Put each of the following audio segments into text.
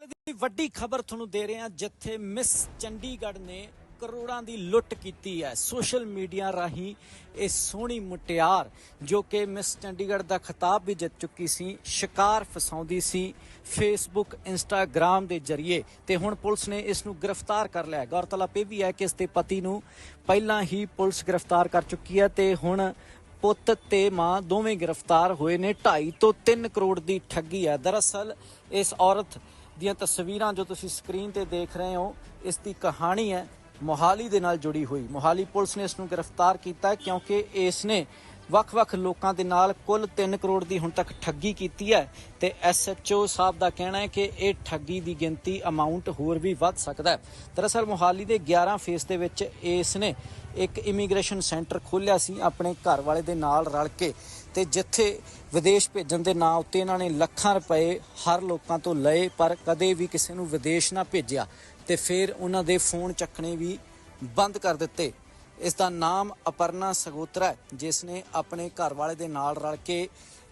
ਦੀ ਵੱਡੀ ਖਬਰ ਤੁਹਾਨੂੰ ਦੇ ਰਹੇ ਹਾਂ, ਜਿੱਥੇ ਮਿਸ ਚੰਡੀਗੜ੍ਹ ਨੇ ਕਰੋੜਾਂ ਦੀ ਲੁੱਟ ਕੀਤੀ ਹੈ। ਸੋਸ਼ਲ ਮੀਡੀਆ ਰਾਹੀਂ ਇਹ ਸੋਹਣੀ ਮੁਟਿਆਰ, ਜੋ ਕਿ ਮਿਸ ਚੰਡੀਗੜ੍ਹ ਦਾ ਖਿਤਾਬ ਵੀ ਜਿੱਤ ਚੁੱਕੀ ਸੀ, ਸ਼ਿਕਾਰ ਫਸਾਉਂਦੀ ਸੀ ਫੇਸਬੁੱਕ ਇੰਸਟਾਗ੍ਰam ਦੇ ਜ਼ਰੀਏ ਤੇ ਹੁਣ ਪੁਲਿਸ ਨੇ ਇਸ ਨੂੰ ਗ੍ਰਿਫਤਾਰ ਕਰ ਲਿਆ ਗੌਰਤਲਬ ਇਹ ਵੀ ਹੈ ਕਿ ਇਸ ਦੇ ਪਤੀ ਨੂੰ ਪਹਿਲਾਂ ਹੀ ਪੁਲਿਸ ਗ੍ਰਿਫਤਾਰ ਕਰ ਚੁੱਕੀ ਹੈ ਤੇ ਹੁਣ ਪੁੱਤ ਤੇ ਮਾਂ ਦੋਵੇਂ ਗ੍ਰਿਫਤਾਰ ਹੋਏ ਨੇ। 2.5 ਤੋਂ 3 ਕਰੋੜ ਦੀ ਠੱਗੀ ਹੈ। ਦਰਅਸਲ ਇਸ ਔਰਤ ਦੀਆਂ ਤਸਵੀਰਾਂ ਜੋ ਤੁਸੀਂ ਸਕਰੀਨ ਤੇ ਦੇਖ ਰਹੇ ਹੋ, ਇਸ ਦੀ ਕਹਾਣੀ ਹੈ ਮੋਹਾਲੀ ਦੇ ਨਾਲ ਜੁੜੀ ਹੋਈ। ਮੋਹਾਲੀ ਪੁਲਿਸ ਨੇ ਇਸ ਨੂੰ ਗ੍ਰਿਫਤਾਰ ਕੀਤਾ ਕਿਉਂਕਿ ਇਸ ਨੇ ਵੱਖ-ਵੱਖ ਲੋਕਾਂ ਦੇ ਨਾਲ ਕੁੱਲ 3 ਕਰੋੜ ਦੀ ਹੁਣ ਤੱਕ ਠੱਗੀ ਕੀਤੀ ਹੈ ਤੇ ਐਸਐਚਓ ਸਾਹਿਬ ਦਾ ਕਹਿਣਾ ਹੈ ਕਿ ਇਹ ਠੱਗੀ ਦੀ ਗਿਣਤੀ ਅਮਾਉਂਟ ਹੋਰ ਵੀ ਵੱਧ ਸਕਦਾ ਹੈ। ਦਰਅਸਲ ਮੋਹਾਲੀ ਦੇ 11 ਫੇਸ ਦੇ ਵਿੱਚ ਇਸ ਨੇ ਇੱਕ ਇਮੀਗ੍ਰੇਸ਼ਨ ਸੈਂਟਰ ਖੋਲ੍ਹਿਆ ਸੀ, ਆਪਣੇ ਘਰ ਵਾਲੇ ਦੇ ਨਾਲ ਰਲ ਕੇ। ਤੇ ਜਿੱਥੇ ਵਿਦੇਸ਼ ਭੇਜਣ ਦੇ ਨਾਂ ਉੱਤੇ ਇਹਨਾਂ ਨੇ ਲੱਖਾਂ ਰੁਪਏ ਹਰ ਲੋਕਾਂ ਤੋਂ ਲਏ, ਪਰ ਕਦੇ ਵੀ ਕਿਸੇ ਨੂੰ ਵਿਦੇਸ਼ ਨਾ ਭੇਜਿਆ। ਤੇ ਫਿਰ ਉਹਨਾਂ ਦੇ ਫੋਨ ਚੱਕਣੇ ਵੀ ਬੰਦ ਕਰ ਦਿੱਤੇ। ਇਸ ਦਾ ਨਾਮ ਅਪਰਨਾ ਸਗੋਤਰਾ ਜਿਸ ਨੇ ਆਪਣੇ ਘਰ ਵਾਲੇ ਦੇ ਨਾਲ ਰਲ ਕੇ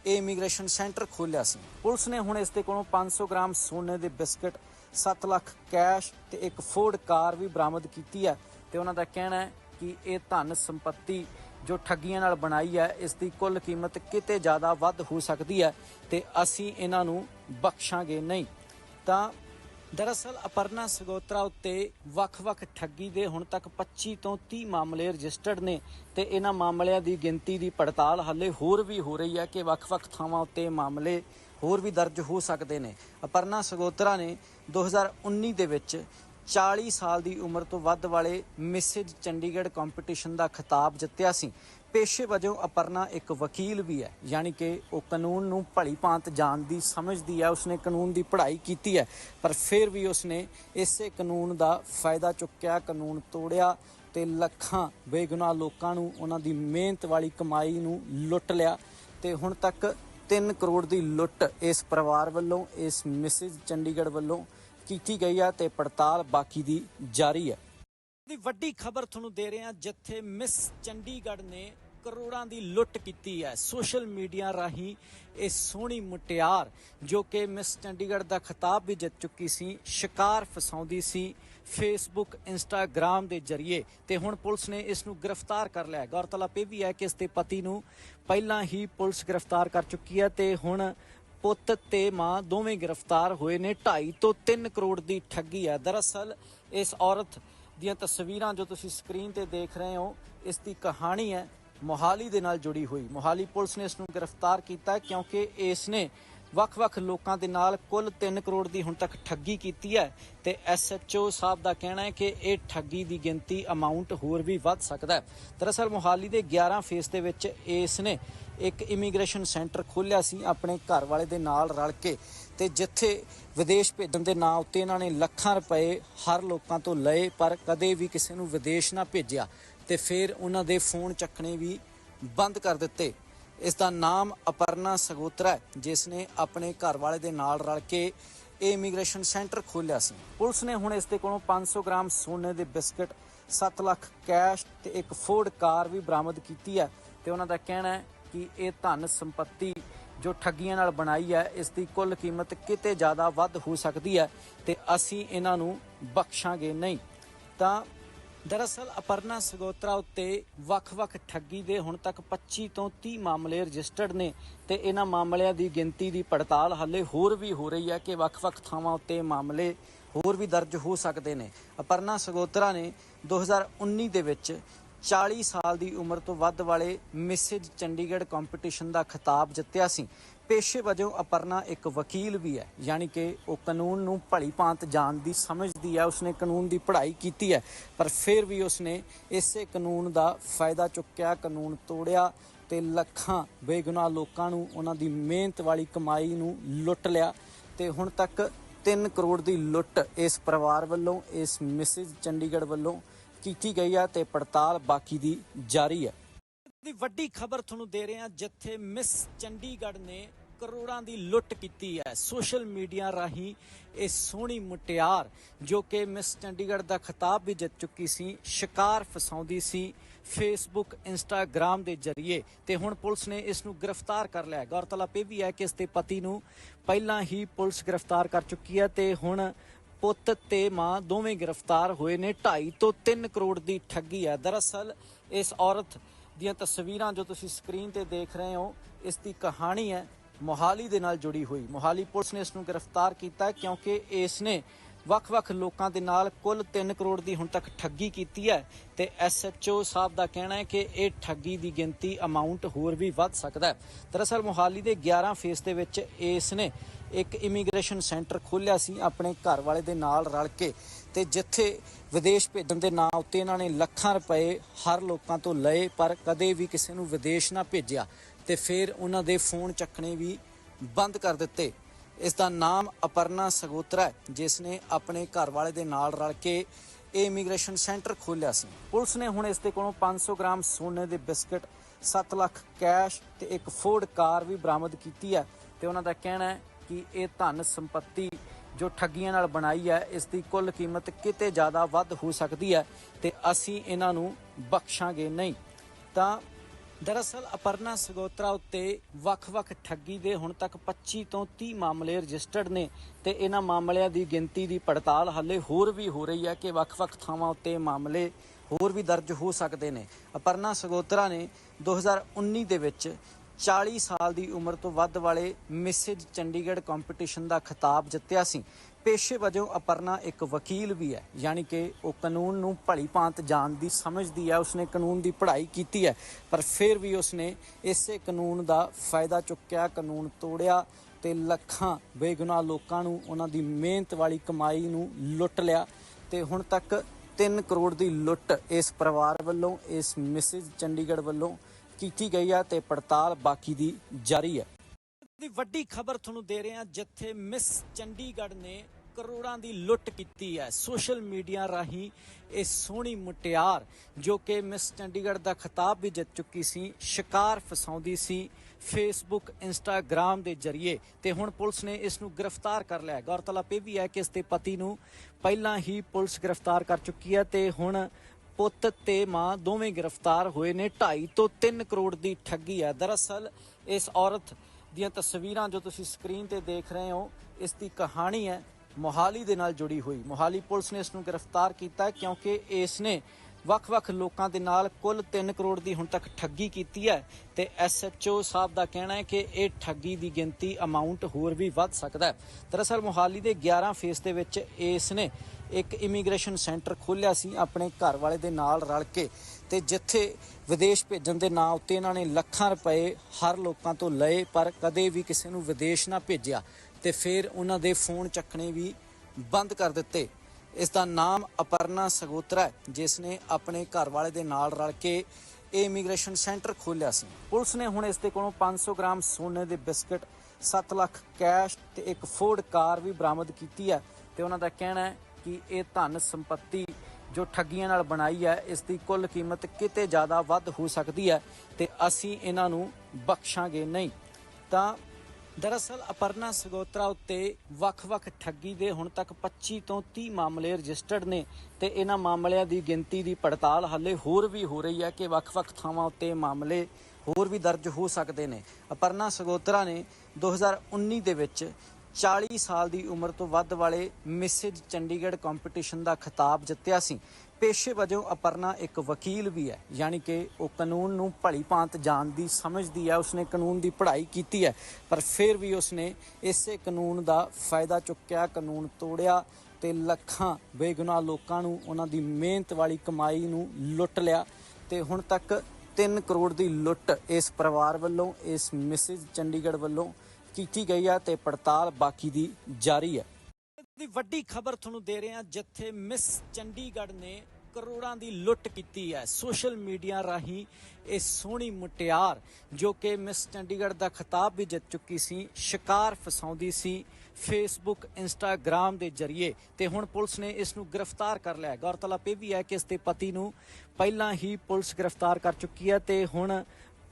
ਇਹ ਇਮੀਗ੍ਰੇਸ਼ਨ ਸੈਂਟਰ ਖੋਲ੍ਹਿਆ ਸੀ। ਪੁਲਿਸ ਨੇ ਹੁਣ ਇਸ ਦੇ ਕੋਲੋਂ 500 ਗ੍ਰਾਮ ਸੋਨੇ ਦੇ ਬਿਸਕਟ 7 ਲੱਖ ਕੈਸ਼ ਤੇ ਇੱਕ ਫੋਰਡ ਕਾਰ ਵੀ ਬਰਾਮਦ ਕੀਤੀ ਹੈ। ਤੇ ਉਹਨਾਂ ਦਾ ਕਹਿਣਾ ਹੈ ਕਿ ਇਹ ਧਨ ਸੰਪਤੀ ਜੋ ਠੱਗੀਆਂ ਨਾਲ ਬਣਾਈ ਹੈ, ਇਸ ਦੀ ਕੁੱਲ ਕੀਮਤ ਕਿਤੇ ਜ਼ਿਆਦਾ ਵੱਧ ਹੋ ਸਕਦੀ ਹੈ ਤੇ ਅਸੀਂ ਇਹਨਾਂ ਨੂੰ ਬਖਸ਼ਾਂਗੇ ਨਹੀਂ। ਤਾਂ ਦਰਅਸਲ ਅਪਰਨਾ ਸਗੋਤਰਾ ਉੱਤੇ ਵੱਖ-ਵੱਖ ਠੱਗੀ ਦੇ ਹੁਣ ਤੱਕ 25 ਤੋਂ 30 ਮਾਮਲੇ ਰਜਿਸਟਰਡ ਨੇ ਤੇ ਇਹਨਾਂ ਮਾਮਲਿਆਂ ਦੀ ਗਿਣਤੀ ਦੀ ਪੜਤਾਲ ਹਾਲੇ ਹੋਰ ਵੀ ਹੋ ਰਹੀ ਹੈ ਕਿ ਵੱਖ-ਵੱਖ ਥਾਵਾਂ ਉੱਤੇ ਮਾਮਲੇ ਹੋਰ ਵੀ ਦਰਜ ਹੋ ਸਕਦੇ ਨੇ। ਅਪਰਨਾ ਸਗੋਤਰਾ ਨੇ 2019 ਦੇ ਵਿੱਚ 40 ਸਾਲ ਦੀ ਉਮਰ ਤੋਂ ਵੱਧ ਵਾਲੇ ਮਿਸਿਜ ਚੰਡੀਗੜ੍ਹ ਕੰਪੀਟੀਸ਼ਨ ਦਾ ਖਿਤਾਬ ਜਿੱਤਿਆ ਸੀ। ਪੇਸ਼ੇ ਵਜੋਂ ਅਪਰਨਾ ਇੱਕ ਵਕੀਲ ਵੀ ਹੈ, ਯਾਨੀ ਕਿ ਉਹ ਕਾਨੂੰਨ ਨੂੰ ਭਲੀ ਭਾਂਤ ਜਾਣਦੀ, ਸਮਝਦੀ ਹੈ, ਉਸਨੇ ਕਾਨੂੰਨ ਦੀ ਪੜ੍ਹਾਈ ਕੀਤੀ ਹੈ, ਪਰ ਫਿਰ ਵੀ ਉਸਨੇ ਇਸੇ ਕਾਨੂੰਨ ਦਾ ਫਾਇਦਾ ਚੁੱਕਿਆ, ਕਾਨੂੰਨ ਤੋੜਿਆ ਤੇ ਲੱਖਾਂ ਬੇਗੁਨਾਹ ਲੋਕਾਂ ਨੂੰ ਉਹਨਾਂ ਦੀ ਮਿਹਨਤ ਵਾਲੀ ਕਮਾਈ ਨੂੰ ਲੁੱਟ ਲਿਆ ਤੇ ਹੁਣ ਤੱਕ 3 ਕਰੋੜ ਦੀ ਲੁੱਟ ਇਸ ਪਰਿਵਾਰ ਵੱਲੋਂ, ਇਸ ਮਿਸਿਜ ਚੰਡੀਗੜ੍ਹ ਵੱਲੋਂ ਕੀਤੀ ਗਈ ਹੈ ਤੇ ਪੜਤਾਲ ਬਾਕੀ ਦੀ ਜਾਰੀ ਹੈ। ਦੀ ਵੱਡੀ ਖਬਰ ਤੁਹਾਨੂੰ ਦੇ ਰਹੇ ਹਾਂ, ਜਿੱਥੇ ਮਿਸ ਚੰਡੀਗੜ੍ਹ ਨੇ ਕਰੋੜਾਂ ਦੀ ਲੁੱਟ ਕੀਤੀ ਹੈ। ਸੋਸ਼ਲ ਮੀਡੀਆ ਰਾਹੀਂ ਇਹ ਸੋਹਣੀ ਮੁਟਿਆਰ, ਜੋ ਕਿ ਮਿਸ ਚੰਡੀਗੜ੍ਹ ਦਾ ਖਿਤਾਬ ਵੀ ਜਿੱਤ ਚੁੱਕੀ ਸੀ, ਸ਼ਿਕਾਰ ਫਸਾਉਂਦੀ ਸੀ ਫੇਸਬੁੱਕ ਇੰਸਟਾਗ੍ਰam ਦੇ ਜ਼ਰੀਏ। ਤੇ ਹੁਣ ਪੁਲਿਸ ਨੇ ਇਸ ਨੂੰ ਗ੍ਰਿਫਤਾਰ ਕਰ ਲਿਆ ਗੌਰਤਲਬ ਇਹ ਵੀ ਹੈ ਕਿ ਇਸ ਦੇ ਪਤੀ ਨੂੰ ਪਹਿਲਾਂ ਹੀ ਪੁਲਿਸ ਗ੍ਰਿਫਤਾਰ ਕਰ ਚੁੱਕੀ ਹੈ ਤੇ ਹੁਣ ਪੁੱਤ ਤੇ ਮਾਂ ਦੋਵੇਂ ਗ੍ਰਿਫਤਾਰ ਹੋਏ ਨੇ। 2.5 ਤੋਂ 3 ਕਰੋੜ ਦੀ ਠੱਗੀ ਹੈ। ਦਰਅਸਲ ਇਸ ਔਰਤ ਦੀਆਂ ਤਸਵੀਰਾਂ ਜੋ ਤੁਸੀਂ ਸਕਰੀਨ ਤੇ ਦੇਖ ਰਹੇ ਹੋ, ਇਸ ਦੀ ਕਹਾਣੀ ਹੈ, ਮੋਹਾਲੀ ਦੇ ਨਾਲ ਜੁੜੀ ਹੋਈ। ਮੋਹਾਲੀ ਪੁਲਿਸ ਨੇ ਇਸ ਨੂੰ ਗ੍ਰਿਫਤਾਰ ਕੀਤਾ ਕਿਉਂਕਿ ਇਸ ਨੇ ਵੱਖ-ਵੱਖ ਲੋਕਾਂ ਦੇ ਨਾਲ ਕੁੱਲ 3 ਕਰੋੜ ਦੀ ਹੁਣ ਤੱਕ ਠੱਗੀ ਕੀਤੀ ਹੈ ਤੇ ਐਸਐਚਓ ਸਾਹਿਬ ਦਾ ਕਹਿਣਾ ਹੈ ਕਿ ਇਹ ਠੱਗੀ ਦੀ ਗਿਣਤੀ ਅਮਾਉਂਟ ਹੋਰ ਵੀ ਵੱਧ ਸਕਦਾ ਹੈ। ਦਰਅਸਲ ਮੋਹਾਲੀ ਦੇ 11 ਫੇਸ ਦੇ ਵਿੱਚ ਇਸ ਨੇ ਇੱਕ ਇਮੀਗ੍ਰੇਸ਼ਨ ਸੈਂਟਰ ਖੋਲ੍ਹਿਆ ਸੀ ਆਪਣੇ ਘਰ ਵਾਲੇ ਦੇ ਨਾਲ ਰਲ ਕੇ ਤੇ ਜਿੱਥੇ ਵਿਦੇਸ਼ ਭੇਜਣ ਦੇ ਨਾਂ ਉੱਤੇ ਇਹਨਾਂ ਨੇ ਲੱਖਾਂ ਰੁਪਏ ਹਰ ਲੋਕਾਂ ਤੋਂ ਲਏ, ਪਰ ਕਦੇ ਵੀ ਕਿਸੇ ਨੂੰ ਵਿਦੇਸ਼ ਨਾ ਭੇਜਿਆ ਤੇ ਫਿਰ ਉਹਨਾਂ ਦੇ ਫੋਨ ਚੱਕਣੇ ਵੀ ਬੰਦ ਕਰ ਦਿੱਤੇ। ਇਸ ਦਾ ਨਾਮ ਅਪਰਨਾ ਸਗੋਤਰਾ ਹੈ, ਜਿਸ ਨੇ ਆਪਣੇ ਘਰ ਵਾਲੇ ਦੇ ਨਾਲ ਰਲ ਕੇ ਇਹ ਇਮੀਗ੍ਰੇਸ਼ਨ ਸੈਂਟਰ ਖੋਲ੍ਹਿਆ ਸੀ। ਪੁਲਿਸ ਨੇ ਹੁਣ ਇਸ ਦੇ ਕੋਲੋਂ 500 ਗ੍ਰਾਮ ਸੋਨੇ ਦੇ ਬਿਸਕਟ 7 ਲੱਖ ਕੈਸ਼ ਤੇ ਇੱਕ ਫੋਰਡ ਕਾਰ ਵੀ ਬਰਾਮਦ ਕੀਤੀ ਹੈ ਤੇ ਉਹਨਾਂ ਦਾ ਕਹਿਣਾ ਹੈ ਕਿ ਇਹ ਧਨ ਸੰਪਤੀ ਜੋ ਠੱਗੀਆਂ ਨਾਲ ਬਣਾਈ ਹੈ, ਇਸ ਦੀ ਕੁੱਲ ਕੀਮਤ ਕਿਤੇ ਜ਼ਿਆਦਾ ਵੱਧ ਹੋ ਸਕਦੀ ਹੈ ਤੇ ਅਸੀਂ ਇਹਨਾਂ ਨੂੰ ਬਖਸ਼ਾਂਗੇ ਨਹੀਂ। ਤਾਂ ਦਰਅਸਲ ਅਪਰਨਾ ਸਗੋਤਰਾ ਉੱਤੇ ਵੱਖ-ਵੱਖ ਠੱਗੀ ਦੇ ਹੁਣ ਤੱਕ 25 ਤੋਂ 30 ਮਾਮਲੇ ਰਜਿਸਟਰਡ ਨੇ ਤੇ ਇਹਨਾਂ ਮਾਮਲਿਆਂ ਦੀ ਗਿਣਤੀ ਦੀ ਪੜਤਾਲ ਹਾਲੇ ਹੋਰ ਵੀ ਹੋ ਰਹੀ ਹੈ ਕਿ ਵੱਖ-ਵੱਖ ਥਾਵਾਂ ਉੱਤੇ ਮਾਮਲੇ ਹੋਰ ਵੀ ਦਰਜ ਹੋ ਸਕਦੇ ਨੇ। ਅਪਰਨਾ ਸਗੋਤਰਾ ਨੇ 2019 ਦੇ ਵਿੱਚ 40 ਸਾਲ ਦੀ ਉਮਰ ਤੋਂ ਵੱਧ ਵਾਲੇ ਮਿਸਿਜ ਚੰਡੀਗੜ੍ਹ ਕੰਪੀਟੀਸ਼ਨ ਦਾ ਖਿਤਾਬ ਜਿੱਤਿਆ ਸੀ। ਪੇਸ਼ੇ ਵਜੋਂ ਅਪਰਨਾ ਇੱਕ ਵਕੀਲ ਵੀ ਹੈ, ਯਾਨੀ ਕਿ ਉਹ ਕਾਨੂੰਨ ਨੂੰ ਭਲੀ ਭਾਂਤ ਜਾਣਦੀ ਸਮਝਦੀ ਹੈ, ਉਸਨੇ ਕਾਨੂੰਨ ਦੀ ਪੜ੍ਹਾਈ ਕੀਤੀ ਹੈ, ਪਰ ਫਿਰ ਵੀ ਉਸਨੇ ਇਸੇ ਕਾਨੂੰਨ ਦਾ ਫਾਇਦਾ ਚੁੱਕਿਆ, ਕਾਨੂੰਨ ਤੋੜਿਆ ਤੇ ਲੱਖਾਂ ਬੇਗੁਨਾਹ ਲੋਕਾਂ ਨੂੰ ਉਹਨਾਂ ਦੀ ਮਿਹਨਤ ਵਾਲੀ ਕਮਾਈ ਨੂੰ ਲੁੱਟ ਲਿਆ ਤੇ ਹੁਣ ਤੱਕ 3 ਕਰੋੜ ਦੀ ਲੁੱਟ ਇਸ ਪਰਿਵਾਰ ਵੱਲੋਂ, ਇਸ ਮਿਸਿਜ ਚੰਡੀਗੜ੍ਹ ਵੱਲੋਂ ਕੀਤੀ ਗਈ ਹੈ ਤੇ ਪੜਤਾਲ ਬਾਕੀ ਦੀ ਜਾਰੀ ਹੈ। ਦੀ ਵੱਡੀ ਖਬਰ ਤੁਹਾਨੂੰ ਦੇ ਰਹੇ ਹਾਂ, ਜਿੱਥੇ ਮਿਸ ਚੰਡੀਗੜ੍ਹ ਨੇ ਕਰੋੜਾਂ ਦੀ ਲੁੱਟ ਕੀਤੀ ਹੈ। ਸੋਸ਼ਲ ਮੀਡੀਆ ਰਾਹੀਂ ਇਹ ਸੋਹਣੀ ਮੁਟਿਆਰ, ਜੋ ਕਿ ਮਿਸ ਚੰਡੀਗੜ੍ਹ ਦਾ ਖਿਤਾਬ ਵੀ ਜਿੱਤ ਚੁੱਕੀ ਸੀ, ਸ਼ਿਕਾਰ ਫਸਾਉਂਦੀ ਸੀ ਫੇਸਬੁੱਕ ਇੰਸਟਾਗ੍ਰam ਦੇ ਜ਼ਰੀਏ ਤੇ ਹੁਣ ਪੁਲਿਸ ਨੇ ਇਸ ਨੂੰ ਗ੍ਰਿਫਤਾਰ ਕਰ ਲਿਆ ਗੌਰਤਲਬ ਇਹ ਵੀ ਹੈ ਕਿ ਇਸ ਦੇ ਪਤੀ ਨੂੰ ਪਹਿਲਾਂ ਹੀ ਪੁਲਿਸ ਗ੍ਰਿਫਤਾਰ ਕਰ ਚੁੱਕੀ ਹੈ ਤੇ ਹੁਣ ਪੁੱਤ ਤੇ ਮਾਂ ਦੋਵੇਂ ਗ੍ਰਿਫਤਾਰ ਹੋਏ ਨੇ। 2.5 ਤੋਂ 3 ਕਰੋੜ ਦੀ ਠੱਗੀ ਹੈ। ਦਰਅਸਲ ਇਸ ਔਰਤ ਦੀਆਂ ਤਸਵੀਰਾਂ ਜੋ ਤੁਸੀਂ ਸਕਰੀਨ ਤੇ ਦੇਖ ਰਹੇ ਹੋ, ਇਸ ਦੀ ਕਹਾਣੀ ਹੈ, ਮੋਹਾਲੀ ਦੇ ਨਾਲ ਜੁੜੀ ਹੋਈ। ਮੋਹਾਲੀ ਪੁਲਿਸ ਨੇ ਇਸ ਨੂੰ ਗ੍ਰਿਫਤਾਰ ਕੀਤਾ ਕਿਉਂਕਿ ਇਸ ਨੇ ਵੱਖ-ਵੱਖ ਲੋਕਾਂ ਦੇ ਨਾਲ ਕੁੱਲ 3 ਕਰੋੜ ਦੀ ਹੁਣ ਤੱਕ ਠੱਗੀ ਕੀਤੀ ਹੈ ਤੇ ਐਸਐਚਓ ਸਾਹਿਬ ਦਾ ਕਹਿਣਾ ਹੈ ਕਿ ਇਹ ਠੱਗੀ ਦੀ ਗਿਣਤੀ ਅਮਾਉਂਟ ਹੋਰ ਵੀ ਵੱਧ ਸਕਦਾ ਹੈ। ਦਰਅਸਲ ਮੋਹਾਲੀ ਦੇ 11 ਫੇਸ ਦੇ ਵਿੱਚ ਇਸ ਨੇ ਇੱਕ ਇਮੀਗ੍ਰੇਸ਼ਨ ਸੈਂਟਰ ਖੋਲ੍ਹਿਆ ਸੀ ਆਪਣੇ ਘਰ ਵਾਲੇ ਦੇ ਨਾਲ ਰਲ ਕੇ ਤੇ ਜਿੱਥੇ ਵਿਦੇਸ਼ ਭੇਜਣ ਦੇ ਨਾਂ ਉੱਤੇ ਇਹਨਾਂ ਨੇ ਲੱਖਾਂ ਰੁਪਏ ਹਰ ਲੋਕਾਂ ਤੋਂ ਲਏ, ਪਰ ਕਦੇ ਵੀ ਕਿਸੇ ਨੂੰ ਵਿਦੇਸ਼ ਨਾ ਭੇਜਿਆ ਤੇ ਫਿਰ ਉਹਨਾਂ ਦੇ ਫੋਨ ਚੱਕਣੇ ਵੀ ਬੰਦ ਕਰ ਦਿੱਤੇ। ਇਸ ਦਾ ਨਾਮ ਅਪਰਨਾ ਸਗੋਤਰਾ ਹੈ, ਜਿਸ ਨੇ ਆਪਣੇ ਘਰ ਵਾਲੇ ਦੇ ਨਾਲ ਰਲ ਕੇ ਇਹ ਇਮੀਗ੍ਰੇਸ਼ਨ ਸੈਂਟਰ ਖੋਲ੍ਹਿਆ ਸੀ। ਪੁਲਿਸ ਨੇ ਹੁਣ ਇਸ ਦੇ ਕੋਲੋਂ 500 ਗ੍ਰਾਮ ਸੋਨੇ ਦੇ ਬਿਸਕਟ 7 ਲੱਖ ਕੈਸ਼ ਤੇ ਇੱਕ ਫੋਰਡ ਕਾਰ ਵੀ ਬਰਾਮਦ ਕੀਤੀ ਹੈ ਤੇ ਉਹਨਾਂ ਦਾ ਕਹਿਣਾ ਹੈ ਕਿ ਇਹ ਧਨ ਸੰਪਤੀ ਜੋ ਠੱਗੀਆਂ ਨਾਲ ਬਣਾਈ ਹੈ, ਇਸ ਦੀ ਕੁੱਲ ਕੀਮਤ ਕਿਤੇ ਜ਼ਿਆਦਾ ਵੱਧ ਹੋ ਸਕਦੀ ਹੈ ਤੇ ਅਸੀਂ ਇਹਨਾਂ ਨੂੰ ਬਖਸ਼ਾਂਗੇ ਨਹੀਂ। ਤਾਂ ਦਰਅਸਲ ਅਪਰਨਾ ਸਗੋਤਰਾ ਉੱਤੇ ਵੱਖ-ਵੱਖ ਠੱਗੀ ਦੇ ਹੁਣ ਤੱਕ 25 ਤੋਂ 30 ਮਾਮਲੇ ਰਜਿਸਟਰਡ ਨੇ ਤੇ ਇਹਨਾਂ ਮਾਮਲਿਆਂ ਦੀ ਗਿਣਤੀ ਦੀ ਪੜਤਾਲ ਹਾਲੇ ਹੋਰ ਵੀ ਹੋ ਰਹੀ ਹੈ ਕਿ ਵੱਖ-ਵੱਖ ਥਾਵਾਂ ਉੱਤੇ ਮਾਮਲੇ ਹੋਰ ਵੀ ਦਰਜ ਹੋ ਸਕਦੇ ਨੇ। ਅਪਰਨਾ ਸਗੋਤਰਾ ਨੇ 2019 ਦੇ ਵਿੱਚ 40 ਸਾਲ ਦੀ ਉਮਰ ਤੋਂ ਵੱਧ ਵਾਲੇ ਮਿਸਿਜ ਚੰਡੀਗੜ੍ਹ ਕੰਪੀਟੀਸ਼ਨ ਦਾ ਖਿਤਾਬ ਜਿੱਤਿਆ ਸੀ। ਪੇਸ਼ੇ ਵਜੋਂ ਅਪਰਨਾ ਇੱਕ ਵਕੀਲ ਵੀ ਹੈ, ਯਾਨੀ ਕਿ ਉਹ ਕਾਨੂੰਨ ਨੂੰ ਭਲੀ ਭਾਂਤ ਜਾਣਦੀ ਸਮਝਦੀ ਹੈ, ਉਸਨੇ ਕਾਨੂੰਨ ਦੀ ਪੜ੍ਹਾਈ ਕੀਤੀ ਹੈ, ਪਰ ਫਿਰ ਵੀ ਉਸਨੇ ਇਸੇ ਕਾਨੂੰਨ ਦਾ ਫਾਇਦਾ ਚੁੱਕਿਆ, ਕਾਨੂੰਨ ਤੋੜਿਆ ਤੇ ਲੱਖਾਂ ਬੇਗੁਨਾਹ ਲੋਕਾਂ ਨੂੰ ਉਹਨਾਂ ਦੀ ਮਿਹਨਤ ਵਾਲੀ ਕਮਾਈ ਨੂੰ ਲੁੱਟ ਲਿਆ ਤੇ ਹੁਣ ਤੱਕ 3 ਕਰੋੜ ਦੀ ਲੁੱਟ ਇਸ ਪਰਿਵਾਰ ਵੱਲੋਂ, ਇਸ ਮਿਸਿਸ ਚੰਡੀਗੜ੍ਹ ਵੱਲੋਂ ਕੀਤੀ ਗਈ ਹੈ ਤੇ ਪੜਤਾਲ ਬਾਕੀ ਦੀ ਜਾਰੀ ਹੈ। ਦੀ ਵੱਡੀ ਖਬਰ ਤੁਹਾਨੂੰ ਦੇ ਰਹੇ ਹਾਂ, ਜਿੱਥੇ ਮਿਸ ਚੰਡੀਗੜ੍ਹ ਨੇ ਕਰੋੜਾਂ ਦੀ ਲੁੱਟ ਕੀਤੀ ਹੈ। ਸੋਸ਼ਲ ਮੀਡੀਆ ਰਾਹੀਂ ਇਹ ਸੋਹਣੀ ਮੁਟਿਆਰ, ਜੋ ਕਿ ਮਿਸ ਚੰਡੀਗੜ੍ਹ ਦਾ ਖਿਤਾਬ ਵੀ ਜਿੱਤ ਚੁੱਕੀ ਸੀ, ਸ਼ਿਕਾਰ ਫਸਾਉਂਦੀ ਸੀ ਫੇਸਬੁੱਕ ਇੰਸਟਾਗ੍ਰam ਦੇ ਜ਼ਰੀਏ ਤੇ ਹੁਣ ਪੁਲਿਸ ਨੇ ਇਸ ਨੂੰ ਗ੍ਰਿਫਤਾਰ ਕਰ ਲਿਆ ਗੌਰਤਲਬ ਇਹ ਵੀ ਹੈ ਕਿ ਇਸ ਦੇ ਪਤੀ ਨੂੰ ਪਹਿਲਾਂ ਹੀ ਪੁਲਿਸ ਗ੍ਰਿਫਤਾਰ ਕਰ ਚੁੱਕੀ ਹੈ ਤੇ ਹੁਣ ਪੁੱਤ ਤੇ ਮਾਂ ਦੋਵੇਂ ਗ੍ਰਿਫਤਾਰ ਹੋਏ ਨੇ। 2.5 ਤੋਂ 3 ਕਰੋੜ ਦੀ ਠੱਗੀ ਹੈ। ਦਰਅਸਲ ਇਸ ਔਰਤ ਦੀਆਂ ਤਸਵੀਰਾਂ ਜੋ ਤੁਸੀਂ ਸਕਰੀਨ ਤੇ ਦੇਖ ਰਹੇ ਹੋ, ਇਸ ਦੀ ਕਹਾਣੀ ਹੈ, ਮੋਹਾਲੀ ਦੇ ਨਾਲ ਜੁੜੀ ਹੋਈ। ਮੋਹਾਲੀ ਪੁਲਿਸ ਨੇ ਇਸ ਨੂੰ ਗ੍ਰਿਫਤਾਰ ਕੀਤਾ ਕਿਉਂਕਿ ਇਸ ਨੇ ਵੱਖ-ਵੱਖ ਲੋਕਾਂ ਦੇ ਨਾਲ ਕੁੱਲ 3 ਕਰੋੜ ਦੀ ਹੁਣ ਤੱਕ ਠੱਗੀ ਕੀਤੀ ਹੈ ਤੇ ਐਸਐਚਓ ਸਾਹਿਬ ਦਾ ਕਹਿਣਾ ਹੈ ਕਿ ਇਹ ਠੱਗੀ ਦੀ ਗਿਣਤੀ ਅਮਾਉਂਟ ਹੋਰ ਵੀ ਵੱਧ ਸਕਦਾ ਹੈ। ਦਰਅਸਲ ਮੋਹਾਲੀ ਦੇ 11 ਫੇਸ ਦੇ ਵਿੱਚ ਇਸ ਨੇ ਇੱਕ ਇਮੀਗ੍ਰੇਸ਼ਨ ਸੈਂਟਰ ਖੋਲ੍ਹਿਆ ਸੀ ਆਪਣੇ ਘਰ ਵਾਲੇ ਦੇ ਨਾਲ ਰਲ ਕੇ ਤੇ ਜਿੱਥੇ ਵਿਦੇਸ਼ ਭੇਜਣ ਦੇ ਨਾਂ ਉੱਤੇ ਇਹਨਾਂ ਨੇ ਲੱਖਾਂ ਰੁਪਏ ਹਰ ਲੋਕਾਂ ਤੋਂ ਲਏ, ਪਰ ਕਦੇ ਵੀ ਕਿਸੇ ਨੂੰ ਵਿਦੇਸ਼ ਨਾ ਭੇਜਿਆ ਤੇ ਫਿਰ ਉਹਨਾਂ ਦੇ ਫੋਨ ਚੱਕਣੇ ਵੀ ਬੰਦ ਕਰ ਦਿੱਤੇ। ਇਸ ਦਾ ਨਾਮ ਅਪਰਨਾ ਸਗੋਤਰਾ ਹੈ, ਜਿਸ ਨੇ ਆਪਣੇ ਘਰ ਵਾਲੇ ਦੇ ਨਾਲ ਰਲ ਕੇ ਇਹ ਇਮੀਗ੍ਰੇਸ਼ਨ ਸੈਂਟਰ ਖੋਲ੍ਹਿਆ ਸੀ। ਪੁਲਿਸ ਨੇ ਹੁਣ ਇਸ ਦੇ ਕੋਲੋਂ 500 ਗ੍ਰਾਮ ਸੋਨੇ ਦੇ ਬਿਸਕਟ 7 ਲੱਖ ਕੈਸ਼ ਤੇ ਇੱਕ ਫੋਰਡ ਕਾਰ ਵੀ ਬਰਾਮਦ ਕੀਤੀ ਹੈ ਤੇ ਉਹਨਾਂ ਦਾ ਕਹਿਣਾ ਹੈ ਕਿ ਇਹ ਧਨ ਸੰਪਤੀ ਜੋ ਠੱਗੀਆਂ ਨਾਲ ਬਣਾਈ ਹੈ, ਇਸ ਦੀ ਕੁੱਲ ਕੀਮਤ ਕਿਤੇ ਜ਼ਿਆਦਾ ਵੱਧ ਹੋ ਸਕਦੀ ਹੈ ਤੇ ਅਸੀਂ ਇਹਨਾਂ ਨੂੰ ਬਖਸ਼ਾਂਗੇ ਨਹੀਂ। ਤਾਂ ਦਰਅਸਲ ਅਪਰਨਾ ਸਗੋਤਰਾ ਉੱਤੇ ਵੱਖ-ਵੱਖ ਠੱਗੀ ਦੇ ਹੁਣ ਤੱਕ 25 ਤੋਂ 30 ਮਾਮਲੇ ਰਜਿਸਟਰਡ ਨੇ ਤੇ ਇਹਨਾਂ ਮਾਮਲਿਆਂ ਦੀ ਗਿਣਤੀ ਦੀ ਪੜਤਾਲ ਹਾਲੇ ਹੋਰ ਵੀ ਹੋ ਰਹੀ ਹੈ ਕਿ ਵੱਖ-ਵੱਖ ਥਾਵਾਂ ਉੱਤੇ ਮਾਮਲੇ ਹੋਰ ਵੀ ਦਰਜ ਹੋ ਸਕਦੇ ਨੇ। ਅਪਰਨਾ ਸਗੋਤਰਾ ਨੇ 2019 ਦੇ ਵਿੱਚ 40 ਸਾਲ ਦੀ ਉਮਰ ਤੋਂ ਵੱਧ ਵਾਲੇ ਮਿਸਿਜ ਚੰਡੀਗੜ੍ਹ ਕੰਪੀਟੀਸ਼ਨ ਦਾ ਖਿਤਾਬ ਜਿੱਤਿਆ ਸੀ। ਪੇਸ਼ੇ ਵਜੋਂ ਅਪਰਨਾ ਇੱਕ ਵਕੀਲ ਵੀ ਹੈ, ਯਾਨੀ ਕਿ ਉਹ ਕਾਨੂੰਨ ਨੂੰ ਭਲੀ ਭਾਂਤ ਜਾਣਦੀ ਸਮਝਦੀ ਹੈ, ਉਸਨੇ ਕਾਨੂੰਨ ਦੀ ਪੜ੍ਹਾਈ ਕੀਤੀ ਹੈ, ਪਰ ਫਿਰ ਵੀ ਉਸਨੇ ਇਸੇ ਕਾਨੂੰਨ ਦਾ ਫਾਇਦਾ ਚੁੱਕਿਆ, ਕਾਨੂੰਨ ਤੋੜਿਆ ਤੇ ਲੱਖਾਂ ਬੇਗੁਨਾਹ ਲੋਕਾਂ ਨੂੰ ਉਹਨਾਂ ਦੀ ਮਿਹਨਤ ਵਾਲੀ ਕਮਾਈ ਨੂੰ ਲੁੱਟ ਲਿਆ ਤੇ ਹੁਣ ਤੱਕ 3 ਕਰੋੜ ਦੀ ਲੁੱਟ ਇਸ ਪਰਿਵਾਰ ਵੱਲੋਂ, ਇਸ ਮਿਸਿਸ ਚੰਡੀਗੜ੍ਹ ਵੱਲੋਂ ਕੀਤੀ ਗਈ ਹੈ ਤੇ ਪੜਤਾਲ ਬਾਕੀ ਦੀ ਜਾਰੀ ਹੈ। ਦੀ ਵੱਡੀ ਖਬਰ ਤੁਹਾਨੂੰ ਦੇ ਰਹੇ ਹਾਂ, ਜਿੱਥੇ ਮਿਸ ਚੰਡੀਗੜ੍ਹ ਨੇ ਕਰੋੜਾਂ ਦੀ ਲੁੱਟ ਕੀਤੀ ਹੈ। ਸੋਸ਼ਲ ਮੀਡੀਆ ਰਾਹੀਂ ਇਹ ਸੋਹਣੀ ਮੁਟਿਆਰ, ਜੋ ਕਿ ਮਿਸ ਚੰਡੀਗੜ੍ਹ ਦਾ ਖਿਤਾਬ ਵੀ ਜਿੱਤ ਚੁੱਕੀ ਸੀ, ਸ਼ਿਕਾਰ ਫਸਾਉਂਦੀ ਸੀ ਫੇਸਬੁੱਕ ਇੰਸਟਾਗ੍ਰam ਦੇ ਜ਼ਰੀਏ। ਤੇ ਹੁਣ ਪੁਲਿਸ ਨੇ ਇਸ ਨੂੰ ਗ੍ਰਿਫਤਾਰ ਕਰ ਲਿਆ ਗੌਰਤਲਬ ਇਹ ਵੀ ਹੈ ਕਿ ਇਸ ਦੇ ਪਤੀ ਨੂੰ ਪਹਿਲਾਂ ਹੀ ਪੁਲਿਸ ਗ੍ਰਿਫਤਾਰ ਕਰ ਚੁੱਕੀ ਹੈ ਤੇ ਹੁਣ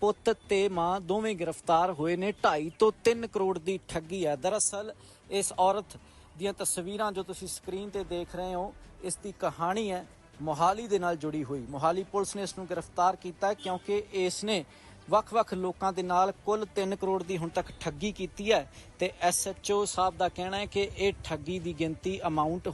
ਪੁੱਤ ਤੇ ਮਾਂ ਦੋਵੇਂ ਗ੍ਰਿਫਤਾਰ ਹੋਏ ਨੇ। 2.5 ਤੋਂ 3 ਕਰੋੜ ਦੀ ਠੱਗੀ ਹੈ। ਦਰਅਸਲ ਇਸ ਔਰਤ ਦੀਆਂ ਤਸਵੀਰਾਂ ਜੋ ਤੁਸੀਂ ਸਕਰੀਨ ਤੇ ਦੇਖ ਰਹੇ ਹੋ, ਇਸ ਦੀ ਕਹਾਣੀ ਹੈ, ਮੋਹਾਲੀ ਦੇ ਨਾਲ ਜੁੜੀ ਹੋਈ। ਮੋਹਾਲੀ ਪੁਲਿਸ ਨੇ ਇਸ ਨੂੰ ਗ੍ਰਿਫਤਾਰ ਕੀਤਾ ਕਿਉਂਕਿ ਇਸ ਨੇ ਵੱਖ-ਵੱਖ ਲੋਕਾਂ ਦੇ ਨਾਲ ਕੁੱਲ 3 ਕਰੋੜ ਦੀ ਹੁਣ ਤੱਕ ਠੱਗੀ ਕੀਤੀ ਹੈ ਤੇ ਐਸਐਚਓ ਸਾਹਿਬ ਦਾ ਕਹਿਣਾ ਹੈ ਕਿ ਇਹ ਠੱਗੀ ਦੀ ਗਿਣਤੀ ਅਮਾਉਂਟ